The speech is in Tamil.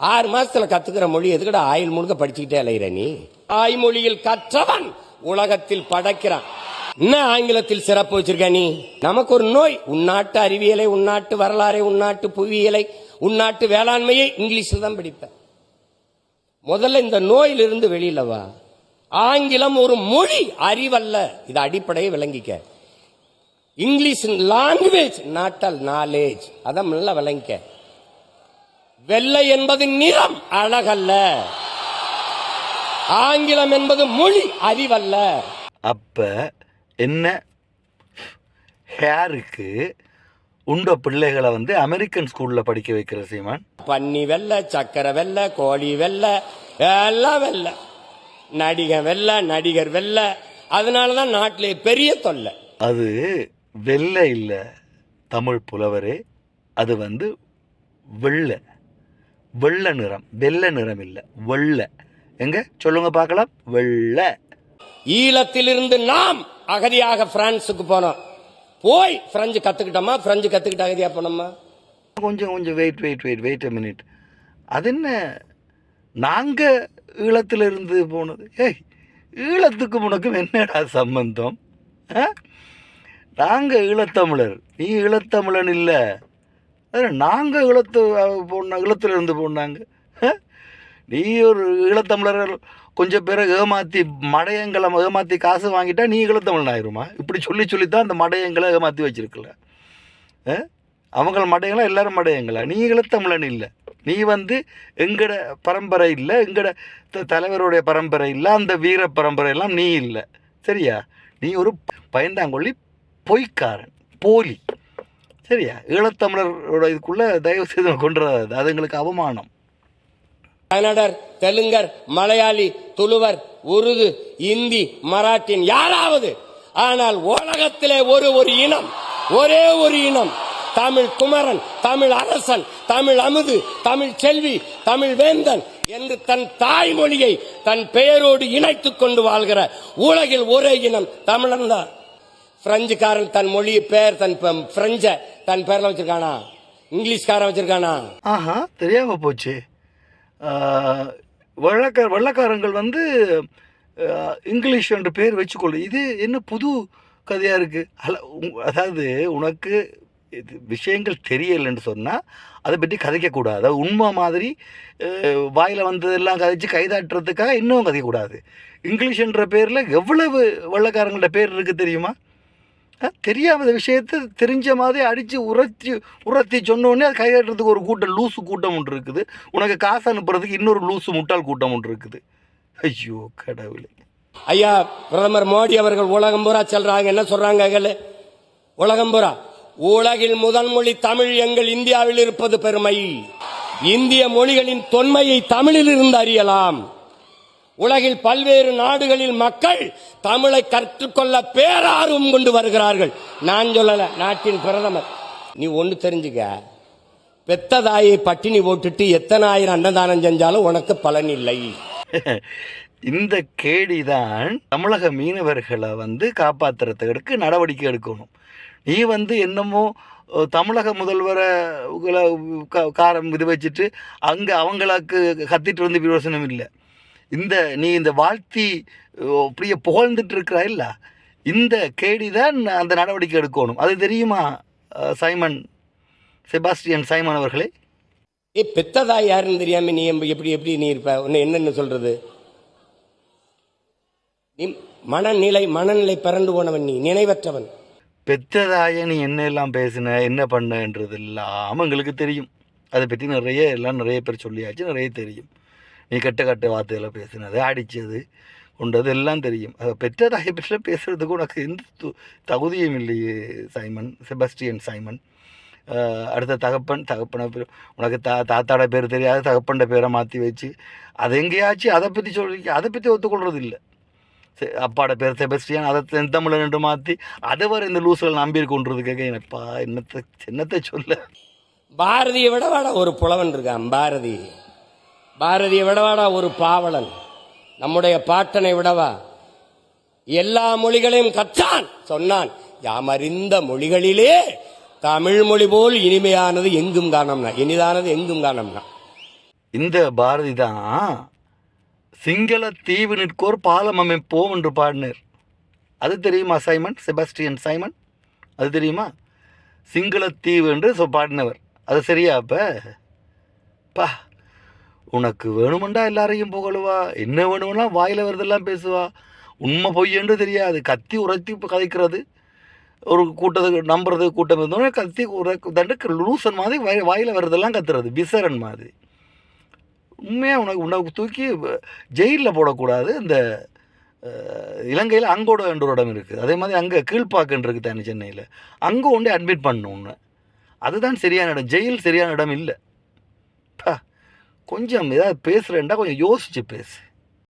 ஆறு மாசத்துல கத்துக்கிற மொழி எதுக்கடா? ஆயுள் முழுக்க படிச்சுக்கிட்டே அலைகிற நீ? தாய்மொழியில் கற்றவன் உலகத்தில் படைக்கிறான். என்ன ஆங்கிலத்தில் சிறப்பு வச்சிருக்க நீ? நமக்கு ஒரு நோய். உன்னாட்டு அறிவியலை உன்னாட்டு வரலாறை உன்னாட்டு புவியியலை உன்னாட்டு வேளாண்மையை இங்கிலீஷில் தான் படிப்பேன். முதல்ல இந்த நோயிலிருந்து வெளியில வா. ஆங்கிலம் ஒரு மொழி அறிவல்ல. இது அடிப்படையை விளங்கிக்க. இங்கிலீஷ் லாங்குவேஜ் நாட்டல் நாலேஜ் அதான் நல்லா விளங்கிக்க. வெள்ளை என்பது நிறம் அழகல்ல. ஆங்கிலம் என்பது மொழி அறிவல்ல. அப்ப என்ன? ஹேருக்கு உண்ட பிள்ளைகளை வந்து அமெரிக்கன் ஸ்கூல்ல படிக்க வைக்கிற சீமான்? பன்னி வெள்ளை சக்கரை வெள்ளை கோழி வெள்ளை எல்லாம் வெள்ளை. நடிகன் வெள்ளை நடிகர் வெள்ளை. அதனாலதான் நாட்டிலே பெரிய தொல்லை. அது வெள்ளை இல்ல தமிழ் புலவரே. அது வந்து வெள்ளை. வெள்ளை நிறம் வெள்ளை நிறம் இல்ல வெள்ளை. எங்க? சொல்லுங்க பார்க்கலாம். வெள்ளை. ஈழத்திலிருந்து நாம் அகதியாக பிரான்சுக்கு போனோம். போய் பிரெஞ்சு கத்துக்கிட்டோமா? பிரெஞ்சு கத்துக்கிட்டு அகதியா போனோமா? கொஞ்சம் கொஞ்சம் wait wait wait wait a minute அது என்ன? நாங்கள் ஈழத்துல இருந்து போனது. ஏய் ஈழத்துக்கும் உனக்கும் என்னடா சம்பந்தம்? நாங்கள் ஈழத்தமிழர். நீ ஈழத்தமிழன் இல்லை. நாங்கள் இழுத்து போன இழுத்துல இருந்து போனாங்க நீ ஒரு ஈழத்தமிழர்கள் கொஞ்சம் பேரை ஏமாற்றி மடையங்களை ஏமாற்றி காசு வாங்கிட்டா நீ ஈழத்தமிழன் ஆயிருமா? இப்படி சொல்லி சொல்லி தான் அந்த மடையங்களை ஏமாற்றி வச்சுருக்கல. ஆ? அவங்கள மடையங்களா எல்லாரும் மடையங்களா? நீ ஈழத்தமிழன் இல்லை. நீ வந்து எங்கட பரம்பரை இல்லை எங்கட த- தலைவருடைய பரம்பரை இல்லை அந்த வீர பரம்பரை எல்லாம் நீ இல்லை. சரியா? நீ ஒரு பயந்தாங்கொள்ளி பொய்க்காரன் போலி. சரியா? ஈழத்தமிழரோட இதுக்குள்ள தயவு செய்து கொண்டு வராது அது எங்களுக்கு அவமானம். கன்னடர் தெலுங்கர் மலையாளி துளுவர் உருது இந்தி மராட்டின் யாராவது. ஆனால் உலகத்திலே ஒரு ஒரு இனம் ஒரே ஒரு இனம். தமிழ் குமரன் தமிழ் அரசன் தமிழ் அமுது தமிழ் செல்வி தமிழ் வேந்தன் என்று தன் தாய்மொழியை தன் பெயரோடு இணைத்துக் கொண்டு வாழ்கிற உலகில் ஒரே இனம் தமிழன் தான் பிரெஞ்சுக்காரன் தன் மொழி பெயர் தன் பிரெஞ்ச தன் பேர்ல வச்சிருக்கானா? இங்கிலீஷ்காரன் வச்சிருக்கானா? ஆஹா தெரியாம போச்சு. வெள்ளக்கார வெள்ளக்காரங்கள் வந்து இங்கிலீஷ் என்ற பேர் வச்சுக்கொள்ளும் இது என்ன புது கதையாக இருக்குது அல்ல அதாவது உனக்கு இது விஷயங்கள் தெரியலைன்னு சொன்னால் அதை பற்றி கதைக்கக்கூடாது. அதாவது உண்மை மாதிரி வாயில் வாயில வந்ததெல்லாம் கதைச்சு கைதாட்டுறதுக்காக இன்னும் கதைக்கக்கூடாது. இங்கிலீஷ்ன்ற பேரில் எவ்வளவு வெள்ளக்காரங்களோட பேர் இருக்குது தெரியுமா? தெரியாத விஷயத்தை தெரிஞ்ச மாதிரி அடித்து உரத்தி உரத்தி சொன்னோடனே அது கையாட்டுறதுக்கு ஒரு கூட்டம் லூசு கூட்டம் ஒன்று இருக்குது. உனக்கு காசு அனுப்புறதுக்கு இன்னொரு லூசு முட்டாள் கூட்டம் ஒன்று இருக்குது. ஐயோ கடவுளே. ஐயா பிரதமர் மோடி அவர்கள் உலகம் பூரா செல்றாங்க. என்ன சொல்றாங்க அகல? உலகம் பூரா. உலகில் முதல் மொழி தமிழ் எங்கள் இந்தியாவில் இருப்பது பெருமை. இந்திய மொழிகளின் தொன்மையை தமிழில் இருந்து அறியலாம். உலகில் பல்வேறு நாடுகளில் மக்கள் தமிழை கற்றுக்கொள்ள பேரார்வம் கொண்டு வருகிறார்கள். நான் சொல்லல நாட்டின் பிரதமர். நீ ஒண்ணு தெரிஞ்சுக்க. பெத்த தாயை பட்டினி போட்டுட்டு எத்தனை ஆயிரம் அன்னதானம் செஞ்சாலும் உனக்கு பலன் இல்லை. இந்த கேடிதான் தமிழக மீனவர்களை வந்து காப்பாற்றுறதுக்கு நடவடிக்கை எடுக்கணும். நீ வந்து என்னமோ தமிழக முதல்வரை காரம் இது வச்சுட்டு அங்கே அவங்களுக்கு கத்திட்டு வந்து பிரயோசனம் இல்லை. இந்த நீ இந்த வாழ்த்தி அப்படியே புகழ்ந்துட்டு இருக்கிறா இல்ல இந்த கேடி தான் அந்த நடவடிக்கை எடுக்கணும். அது தெரியுமா சைமன் செபாஸ்டியன் சைமன் அவர்களே? ஏ பெத்ததா யாருன்னு தெரியாம நீ எப்படி எப்படி நீ இருப்ப? உன்னை என்னன்னு சொல்றது? நீ மனநிலை மனநிலை பிறண்டு போனவன் நீ நினைவற்றவன். பெத்ததாய நீ என்ன எல்லாம் பேசின என்ன பண்ணன்றது எல்லாம் எங்களுக்கு தெரியும். அதை பற்றி நிறைய எல்லாம் நிறைய பேர் சொல்லியாச்சு நிறைய தெரியும். நீ கெட்ட கட்ட வார்த்தையில் பேசினது அடித்தது கொண்டது எல்லாம் தெரியும். அதை பெற்றதாயை பற்றி பேசுகிறதுக்கு உனக்கு எந்த தகுதியும் இல்லையே சைமன் செபஸ்டியன் சைமன். அடுத்த தகப்பன் தகப்பனை பேர் உனக்கு தா தாத்தாட பேர் தெரியாது தகப்பண்ட பேரை மாற்றி வச்சு அதை எங்கேயாச்சும் அதை பற்றி சொல்லி அதை பற்றி ஒத்துக்கொள்றது இல்லை அப்பாட பேர் செபஸ்டியன் அதை தென்தமிழன் என்று மாற்றி அதை வர இந்த லூசுகள் நம்பியிருக்கோன்றதுக்காக கொண்டிருக்க என்னப்பா என்னத்தை என்னத்தை சொல்ல? பாரதியை விடவாடா ஒரு புலவன் இருக்கான் பாரதி. பாரதியை விடவாடா ஒரு பாவலன். நம்முடைய பாட்டனை விடவா? எல்லா மொழிகளையும் கற்றான் சொன்னான். யாமறிந்த மொழிகளிலே தமிழ் மொழி போல் இனிமையானது எங்கும் காணம்னா இனிதானது எங்கும் காணோம்னா. இந்த பாரதி தான் சிங்கள தீவு நிற்கோர் பாலம் அமைப்போம் என்று பாடினர். அது தெரியுமா சைமன்? செபாஸ்டியன் சைமன்? அது தெரியுமா? சிங்கள தீவு என்று சொ பாடினவர். அது சரியா அப்ப? பா உனக்கு வேணுமெண்டா எல்லாரையும் புகழுவா? என்ன வேணுமென்னா வாயில் வருதெல்லாம் பேசுவா. உண்மை பொய்யன்று தெரியாது. கத்தி உரத்தி கதைக்கிறது. ஒரு கூட்டத்துக்கு நம்புறது கூட்டம் இருந்தோடனே கத்தி உரை தண்டு லூசன் மாதிரி வாய் வாயில் வருதெல்லாம் கத்துறது. விசரன் மாதிரி. உண்மையாக உனக்கு உனக்கு தூக்கி ஜெயிலில் போடக்கூடாது. இந்த இலங்கையில் அங்கோட என்ற ஒரு இடம் இருக்குது அதே மாதிரி அங்கே கீழ்பாக்குன்னு இருக்குது தானே சென்னையில். அங்கே ஒன்றே அட்மிட் பண்ணணும் ஒன்று அதுதான் சரியான இடம். ஜெயில் சரியான இடம் இல்லை. கொஞ்சம் ஏதாவது பேசுகிறேன்டா கொஞ்சம் யோசிச்சு பேசு.